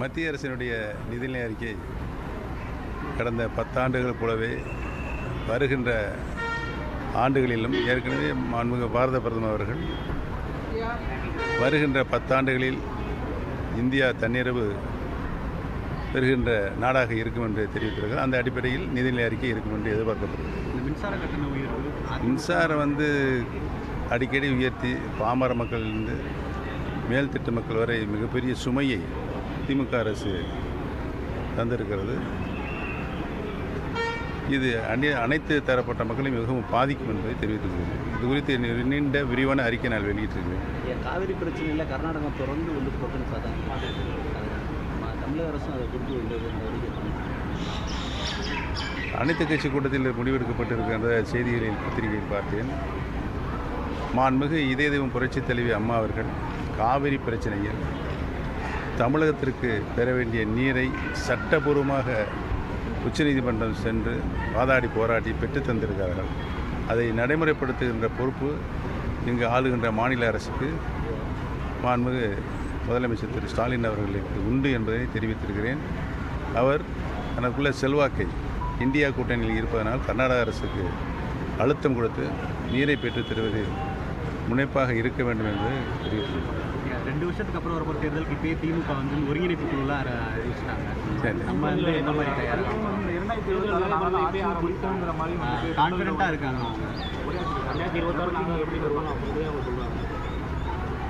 மத்திய அரசினுடைய நிதிநிலை அறிக்கை கடந்த பத்தாண்டுகள் போலவே வருகின்ற ஆண்டுகளிலும் ஏற்கனவே மாண்புமிகு பாரத பிரதமர் அவர்கள் வருகின்ற பத்தாண்டுகளில் இந்தியா தன்னிறைவு பெறுகின்ற நாடாக இருக்கும் என்று தெரிவித்திருக்கிறார். அந்த அடிப்படையில் நிதிநிலை அறிக்கை இருக்கும் என்று எதிர்பார்க்கப்படுகிறது. மின்சார கட்டண உயர்வு மின்சாரம் வந்து அடிக்கடி உயர்த்தி பாமர மக்களிலிருந்து மேல்திட்ட மக்கள் வரை மிகப்பெரிய சுமையை திமுக அரசு தந்திருக்கிறது. இது அனை அனைத்து தரப்பட்ட மக்களையும் மிகவும் பாதிக்கும் என்பதை தெரிவித்திருக்கிறேன் இது குறித்து நீண்ட விரிவான அறிக்கை நான் வெளியிட்டிருக்கிறேன். காவிரி பிரச்சனையில் கர்நாடகம் தொடர்ந்து வந்து தமிழக அரசும் அதை குறித்து அனைத்து கட்சி கூட்டத்தில் முடிவெடுக்கப்பட்டிருக்கின்ற செய்திகளில் பத்திரிகையில் பார்த்தேன். மாண்புமிகு இதய தெய்வம் புரட்சித் தலைவி அம்மா அவர்கள் காவிரி பிரச்சனையில் தமிழகத்திற்கு பெற வேண்டிய நீரை சட்டபூர்வமாக உச்சநீதிமன்றம் சென்று வாதாடி போராடி பெற்றுத் தந்திருக்கிறார்கள். அதை நடைமுறைப்படுத்துகின்ற பொறுப்பு இங்கு ஆளுகின்ற மாநில அரசுக்கு மாண்புமிகு முதலமைச்சர் திரு. ஸ்டாலின் அவர்களுக்கு உண்டு என்பதை தெரிவித்திருக்கிறேன். அவர் தனக்குள்ள செல்வாக்கை இந்தியா கூட்டணியில் இருப்பதனால் கர்நாடக அரசுக்கு அழுத்தம் கொடுத்து நீரை பெற்றுத் தருவதில் முனைப்பாக இருக்க வேண்டும் என்று தெரிவித்துள்ளார் ரெண்டு வருஷத்துக்கு அப்புறம் வரப்போகிற தேர்தலுக்கு இப்பயே திமுக வந்து ஒருங்கிணைப்பு குழுலாம் அறிவிச்சிட்டாங்க நம்ம வந்து என்ன மாதிரி தயாராக இருக்காங்க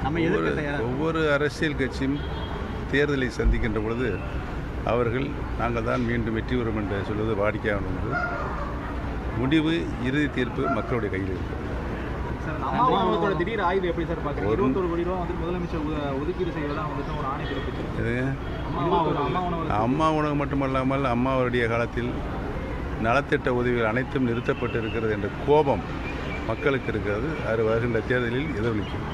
நம்ம எதிர்க்க ஒவ்வொரு அரசியல் கட்சியும் தேர்தலை சந்திக்கின்ற பொழுது அவர்கள் நாங்கள் தான் மீண்டும் வெற்றி பெறும் என்று சொல்வது வாடிக்கையான ஒன்று முடிவு இறுதி தீர்ப்பு மக்களுடைய கையில் இருக்கிறது அம்மாவோட திடீர் ஆய்வு எப்படி சார் பாக்குறீங்க ஒரு- இருபத்தொரு கோடி ரூபா வந்து முதலமைச்சர் ஒ- ஒதுக்கீடு செய்வதா வந்துட்டு ஒரு ஆணை பிறப்பிச்சிருக்கு. இது அம்மா உணவு உணவு அம்மா மட்டுமல்லாமல் அம்மாவுடைய காலத்தில் நலத்திட்ட உதவிகள் அனைத்தும் நிறுத்தப்பட்டு இருக்கிறது என்ற கோபம் மக்களுக்கு இருக்கிறது. அது வருகின்ற தேர்தலில் எதிரொலிக்கும்.